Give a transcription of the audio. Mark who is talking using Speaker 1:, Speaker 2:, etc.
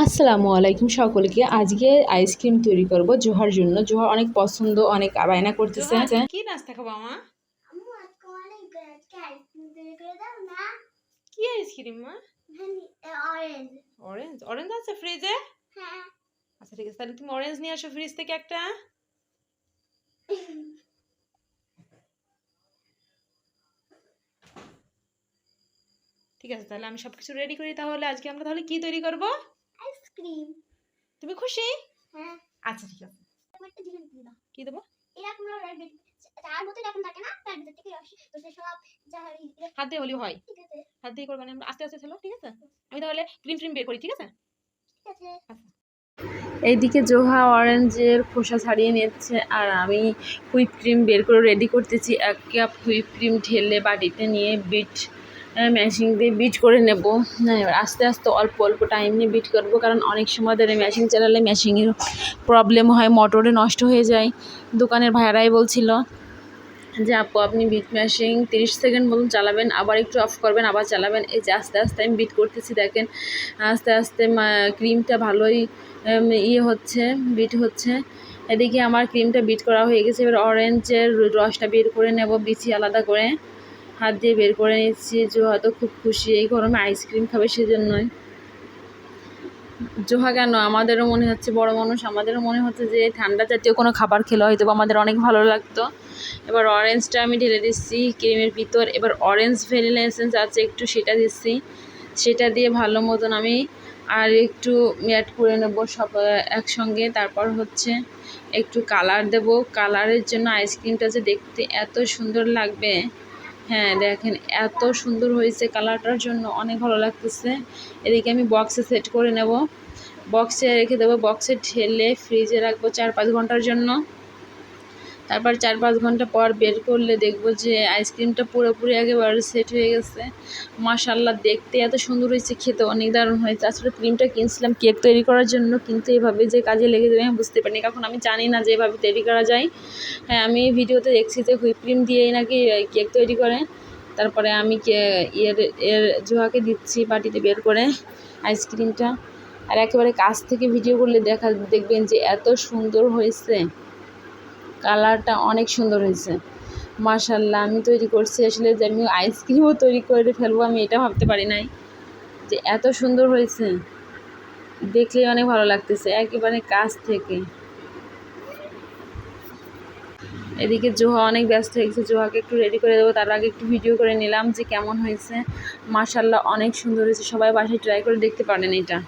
Speaker 1: আসসালামু আলাইকুম সকলকে। আজকে আইসক্রিম তৈরি করব জোহার জন্য। জোহার অনেক পছন্দ অনেক বায়না করতেছে
Speaker 2: কি নাস্তা খাব মা? কি আইসক্রিম মা?
Speaker 3: অরেঞ্জ
Speaker 2: অরেঞ্জ অরেঞ্জ আছে ফ্রিজে
Speaker 3: হ্যাঁ
Speaker 2: আচ্ছা ঠিক আছে তাহলে তুমি অরেঞ্জ নিয়ে আসো ফ্রিজ থেকে একটা। ঠিক আছে তাহলে আমি সবকিছু রেডি করি তাহলে আজকে আমরা তাহলে কি তৈরি করব?
Speaker 3: আইসক্রিম।
Speaker 2: তুমি খুশি?
Speaker 3: হ্যাঁ।
Speaker 2: আচ্ছা ঠিক আছে।
Speaker 3: একটা জিনিস দিয়ে দাও।
Speaker 2: কি দেবো?
Speaker 3: এরকম রেড তার মতো এরকম থাকে না তার ভিতর থেকে রস তো সে সব
Speaker 2: হাত দিয়ে হলেও হয়।
Speaker 3: ঠিক আছে।
Speaker 2: হাত দিয়ে করব না। আমরা আস্তে আস্তে ছিল ঠিক আছে? আমি তাহলে ক্রিম ট্রিম বের করি ঠিক আছে?
Speaker 3: ঠিক আছে।
Speaker 1: এইদিকে জোহা অরেঞ্জের খোসা ছাড়িয়ে নিচ্ছে আর আমি হুইপ ক্রিম বের করে রেডি করতেছি। এক কাপ হুইপ ক্রিম ঢেলে বাটিতে নিয়ে বিট ম্যাশিং দিয়ে বিট করে নেব। হ্যাঁ, আস্তে আস্তে অল্প অল্প টাইম নিয়ে বিট করব কারণ অনেক সময় ধরে মেশিন চালালে মেশিনের প্রবলেম হয় মোটরে নষ্ট হয়ে যায়। দোকানের ভাইয়ারাই বলছিল যে আপু আপনি বিট ম্যাশিং তিরিশ সেকেন্ড মতন চালাবেন আবার একটু অফ করবেন আবার চালাবেন। এই যে আস্তে আস্তে আমি বিট করতেছি দেখেন আস্তে আস্তে ক্রিমটা ভালোই ইয়ে হচ্ছে বিট হচ্ছে। এদিকে আমার ক্রিমটা বিট করা হয়ে গেছে এবার অরেঞ্জের রসটা বের করে নেব বিচি আলাদা করে। হাত দিয়ে বের করে নিচ্ছি জোহা তো খুব খুশি, এই গরমে আইসক্রিম খাবে সেজন্যই। জোহা কেন? আমাদেরও মনে হচ্ছে, বড় মানুষ, আমাদেরও মনে হচ্ছে যে ঠান্ডা জাতীয় কোনো খাবার খেলে হয়তো আমাদের অনেক ভালো লাগতো। এবার অরেঞ্জটা আমি ঢেলে দিচ্ছি ক্রিমের ভিতর। এবার অরেঞ্জ ভ্যানিলা এসেন্স আছে, একটু সেটা দিচ্ছি। সেটা দিয়ে ভালো মতন আমি আর একটু অ্যাড করে নেব সব একসঙ্গে। তারপর হচ্ছে একটু কালার দেব। কালারের জন্য আইসক্রিমটা যে দেখতে এত সুন্দর লাগবে। হ্যাঁ দেখেন এত সুন্দর হয়েছে কালারটার জন্য অনেক ভালো লাগতেছে। এদিকে আমি বক্সে সেট করে নেব। বক্সে রেখে দেবো বক্সে ঠেলে ফ্রিজে রাখব চার পাঁচ ঘণ্টার জন্য। তারপর চার পাঁচ ঘণ্টা পর বের করলে দেখব যে আইসক্রিমটা পুরোপুরি একেবারে সেট হয়ে গেছে। মাশাল্লাহ দেখতে এত সুন্দর হয়েছে, খেতে অনেক দারুণ হয়েছে। আসলে ক্রিমটা কিনছিলাম কেক তৈরি করার জন্য, কিন্তু এভাবে যে কাজে লেগে যাবে আমি বুঝতে পারিনি। কারণ আমি জানি না যে এভাবে তৈরি করা যায়। হ্যাঁ আমি ভিডিওতে দেখছি যে হুইপ ক্রিম দিয়েই নাকি কেক তৈরি করে। তারপরে আমি ইয়ের, এর জোহাকে দিচ্ছি বাটিতে বের করে আইসক্রিমটা। আর একেবারে কাছ থেকে ভিডিও করলে দেখা, দেখবেন যে এত সুন্দর হয়েছে। কালারটা অনেক সুন্দর হয়েছে। মার্শাল্লাহ আমি তৈরি করছি আসলে যে আমি আইসক্রিমও তৈরি করে ফেলব, আমি এটা ভাবতে পারি নাই যে এত সুন্দর হয়েছে। দেখলেই অনেক ভালো লাগতেছে, একেবারে কাছ থেকে। এদিকে জোহা অনেক ব্যস্ত হয়ে গেছে, জোহাকে একটু রেডি করে দেবো, তার আগে একটু ভিডিও করে নিলাম যে কেমন হয়েছে। মার্শাল্লাহ অনেক সুন্দর হয়েছে, সবাই বাসায় ট্রাই করে দেখতে পারেন এটা।